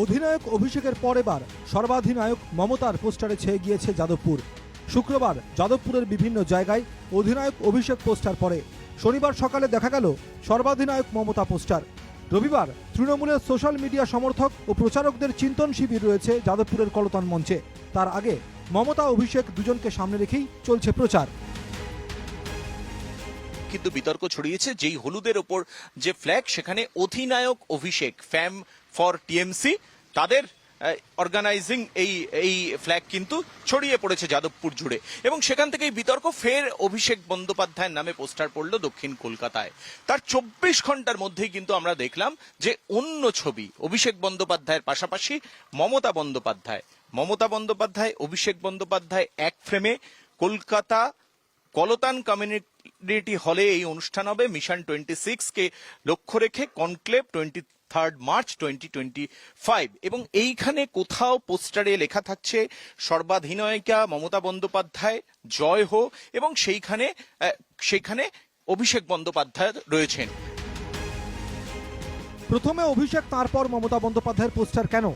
অধিনায়ক অভিষেকের পর এবার সর্বাধিনায়ক মমতার পোস্টারে ছেয়ে গিয়েছে যাদবপুর। শুক্রবার যাদবপুরের বিভিন্ন জায়গায় অধিনায়ক অভিষেক পোস্টার পরে শনিবার সকালে দেখা গেল সর্বাধিনায়ক মমতা পোস্টার। রবিবার তৃণমূলের সোশ্যাল মিডিয়া সমর্থক ও প্রচারকদের চিন্তন শিবির রয়েছে যাদবপুরের কলতান মঞ্চে। তার আগে মমতা অভিষেক দুজনকে সামনে রেখেই চলছে প্রচার। কিন্তু বিতর্ক ছড়িয়েছে যেই হলুদের ওপর যে ফ্ল্যাগ সেখানে অধিনায়ক অভিষেক ফ্যাম ফর টিএমসি তাদের অর্গানাইজিং এই এই ফ্ল্যাগ কিন্তু ছড়িয়ে পড়েছে যাদবপুর জুড়ে। এবং সেখান থেকেই বিতর্ক ফের অভিষেক বন্দ্যোপাধ্যায়ের নামে পোস্টার পড়ল দক্ষিণ কলকাতায়। তার চব্বিশ ঘণ্টার মধ্যেই কিন্তু আমরা দেখলাম যে অন্য ছবি অভিষেক বন্দ্যোপাধ্যায়ের পাশাপাশি মমতা বন্দ্যোপাধ্যায়। মমতা বন্দ্যোপাধ্যায়, অভিষেক বন্দ্যোপাধ্যায় এক ফ্রেমে কলকাতা কলতান কমিউনিটি হলে এই অনুষ্ঠান হবে। মিশন টোয়েন্টি সিক্স কে লক্ষ্য রেখে conclave twenty third March twenty twenty five এবং এইখানে কোথাও পোস্টারে লেখা থাকছে সর্বাধিনায়িকা মমতা বন্দ্যোপাধ্যায় জয় হো এবং সেইখানে সেইখানে অভিষেক বন্দ্যোপাধ্যায় রয়েছেন। প্রথমে অভিষেক তারপর মমতা বন্দ্যোপাধ্যায়ের পোস্টার কেন?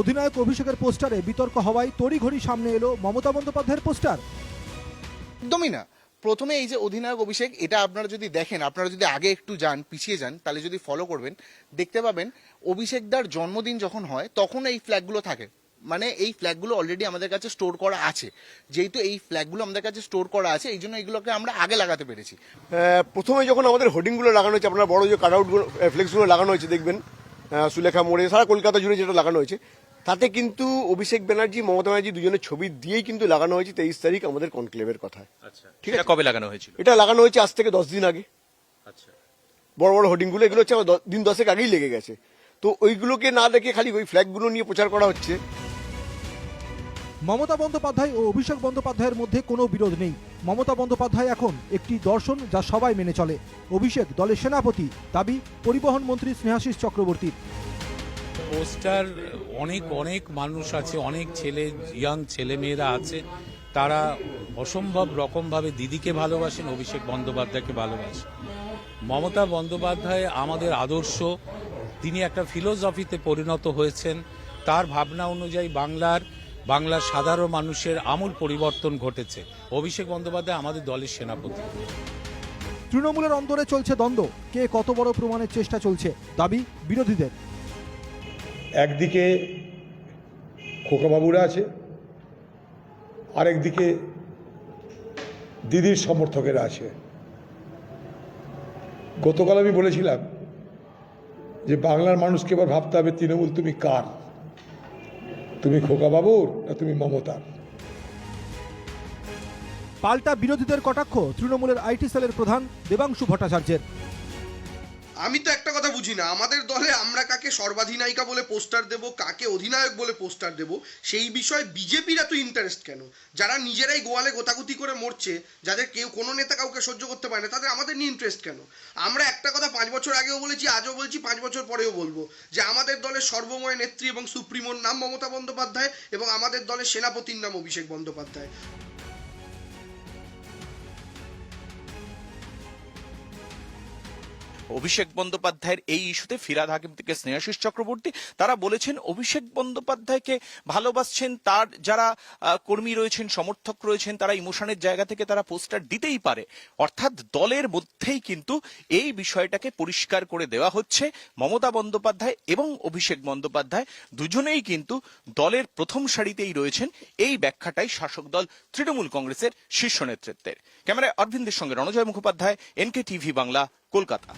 অধিনায়ক অভিষেকের পোস্টারে বিতর্ক হওয়ায় তড়িঘড়ি সামনে এলো মমতা বন্দ্যোপাধ্যায়ের পোস্টার। একদমই না। প্রথমে এই যে অধিনায়ক অভিষেক, এটা আপনারা যদি দেখেন, আপনারা যদি আগে একটু যান, পিছিয়ে যান, তাহলে যদি ফলো করবেন, দেখতে পাবেন অভিষেকদার জন্মদিন যখন হয়, তখন এই ফ্ল্যাগগুলো থাকে। মানে এই ফ্ল্যাগগুলো অলরেডি আমাদের কাছে স্টোর করা আছে। যেহেতু এই ফ্ল্যাগগুলো আমাদের কাছে স্টোর করা আছে, এই জন্য এগুলোকে আমরা আগে লাগাতে পেরেছি। প্রথমে যখন আমাদের হোর্ডিংগুলো লাগানো হয়েছে, আপনার বড় যে কাটআউটগুলো ফ্লেক্সগুলো লাগানো হয়েছে, দেখবেন। সুলেখা মোড়ে, সারা কলকাতা জুড়ে যেটা লাগানো হয়েছে তাতে কিন্তু অভিষেক ব্যানার্জি মমতা ব্যানার্জি দুজনের ছবি দিয়েই কিন্তু লাগানো হয়েছে তেইশ তারিখ আমাদের কনক্লেভের কথায়। ঠিক আছে? কবে লাগানো হয়েছিল? এটা লাগানো হয়েছে আজ থেকে দশ দিন আগে। আচ্ছা। বড় বড় হোর্ডিংগুলো এগুলো হচ্ছে আমার দিন দশেক আগেই লেগে গেছে। তো ওইগুলোকে না দেখে খালি ওই ফ্ল্যাগগুলো নিয়ে প্রচার করা হচ্ছে। মমতা বন্দ্যোপাধ্যায় ও অভিষেক বন্দ্যোপাধ্যায়ের মধ্যে কোনো বিরোধ নেই। মমতা বন্দ্যোপাধ্যায় এখন একটি দর্শন যা সবাই মেনে চলে। অভিষেক দলের সেনাপতি দাবি পরিবহন মন্ত্রী স্নেহাশিস চক্রবর্তীর। পোস্টার, অনেক অনেক মানুষ আছে, অনেক ছেলে ইয়াং ছেলে মেয়েরা আছে, তারা অসম্ভব রকমভাবে দিদিকে ভালোবাসেন, অভিষেক বন্দ্যোপাধ্যায়কে ভালোবাসেন। মমতা বন্দ্যোপাধ্যায় আমাদের আদর্শ, তিনি একটা ফিলোসফিতে পরিণত হয়েছেন, তার ভাবনা অনুযায়ী বাংলার বাংলার সাধারণ মানুষের আমূল পরিবর্তন ঘটেছে। অভিষেক বন্দ্যোপাধ্যায় আমাদের দলের সেনাপতি। তৃণমূলের অন্তরে চলছে দ্বন্দ্ব, কে কত বড় প্রমাণের চেষ্টা চলছে, দাবি বিরোধীদের। একদিকে খোকাবাবুরা আছে, আরেকদিকে দিদির সমর্থকেরা আছে। গতকাল আমি বলেছিলাম যে বাংলার মানুষকে এবার ভাবতে হবে, তৃণমূল তুমি কার? তুমি খোকাবাবুর না তুমি মমতার? পাল্টা বিরোধীদের কটাক্ষ তৃণমূলের আইটি সেলের প্রধান দেবাংশু ভট্টাচার্যের। আমি তো একটা কথা বুঝি না আমাদের দলে আমরা কাকে সর্বাধিনায়িকা বলে পোস্টার দেব, কাকে অধিনায়ক বলে পোস্টার দেব, সেই বিষয়ে বিজেপির এত ইন্টারেস্ট কেন? যারা নিজেরাই গোয়ালে গোতাগুতি করে মরছে, যাদের কেউ, কোনো নেতা কাউকে সহ্য করতে পারে না, তাদের আমাদের নিয়ে ইন্টারেস্ট কেন? আমরা একটা কথা পাঁচ বছর আগেও বলেছি, আজও বলছি, পাঁচ বছর পরেও বলব, যে আমাদের দলের সর্বময় নেত্রী এবং সুপ্রিমোর নাম মমতা বন্দ্যোপাধ্যায় এবং আমাদের দলের সেনাপতির নাম অভিষেক বন্দ্যোপাধ্যায়। অভিষেক বন্দ্যোপাধ্যায়ের এই ইস্যুতে ফিরাদ হাকিম থেকে স্নেহাশিস চক্রবর্তী, তারা বলেছেন অভিষেক বন্দ্যোপাধ্যায়কে ভালোবাসছেন তার যারা কর্মী রয়েছেন, সমর্থক রয়েছেন, তারা ইমোশনের জায়গা থেকে তারা পোস্টার দিতেই পারে। অর্থাৎ দলের মধ্যেই কিন্তু এই বিষয়টাকে পরিষ্কার করে দেওয়া হচ্ছে মমতা বন্দ্যোপাধ্যায় এবং অভিষেক বন্দ্যোপাধ্যায়। দুজনেই কিন্তু দলের প্রথম সারিতেই রয়েছেন। এই ব্যাখ্যাটাই শাসক দল তৃণমূল কংগ্রেসের শীর্ষ নেতৃত্বের। ক্যামেরায় অরবিন্দের সঙ্গে রণজয় মুখোপাধ্যায় এনকে টিভি বাংলা, কলকাতা।